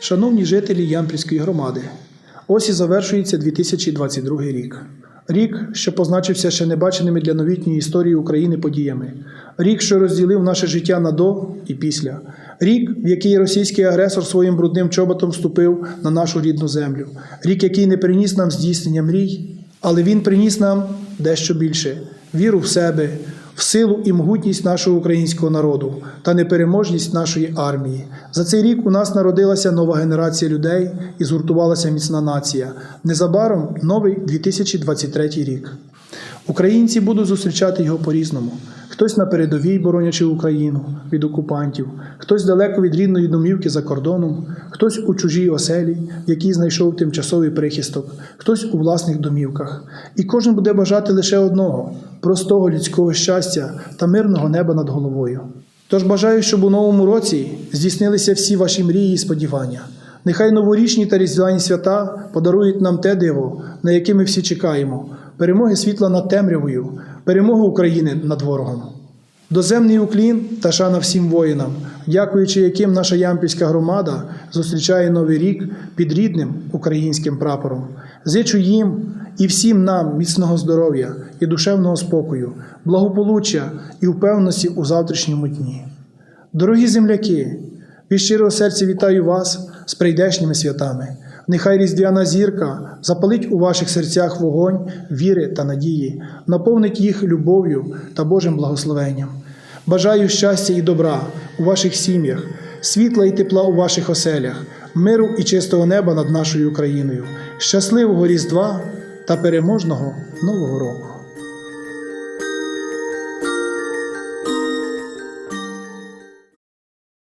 Шановні жителі Ямпільської громади, ось і завершується 2022 рік. Рік, що позначився ще небаченими для новітньої історії України подіями. Рік, що розділив наше життя на до і після. Рік, в який російський агресор своїм брудним чоботом ступив на нашу рідну землю. Рік, який не приніс нам здійснення мрій, але він приніс нам дещо більше віру в себе, в силу і могутність нашого українського народу та непереможність нашої армії. За цей рік у нас народилася нова генерація людей і згуртувалася міцна нація. Незабаром новий 2023 рік. Українці будуть зустрічати його по-різному. Хтось на передовій, боронячи Україну від окупантів, хтось далеко від рідної домівки за кордоном, хтось у чужій оселі, в якій знайшов тимчасовий прихисток, хтось у власних домівках. І кожен буде бажати лише одного простого людського щастя та мирного неба над головою. Тож бажаю, щоб у новому році здійснилися всі ваші мрії і сподівання. Нехай новорічні та різдвяні свята подарують нам те диво, на яке ми всі чекаємо, перемоги світла над темрявою, перемоги України над ворогом. Доземний уклін та шана всім воїнам, дякуючи яким наша Ямпільська громада зустрічає новий рік під рідним українським прапором. Зичу їм і всім нам міцного здоров'я і душевного спокою, благополуччя і впевненості у завтрашньому дні. Дорогі земляки, від щирого серця вітаю вас з прийдешніми святами. Нехай різдвяна зірка запалить у ваших серцях вогонь віри та надії, наповнить їх любов'ю та Божим благословенням. Бажаю щастя і добра у ваших сім'ях, світла і тепла у ваших оселях, миру і чистого неба над нашою Україною, щасливого Різдва та переможного Нового року.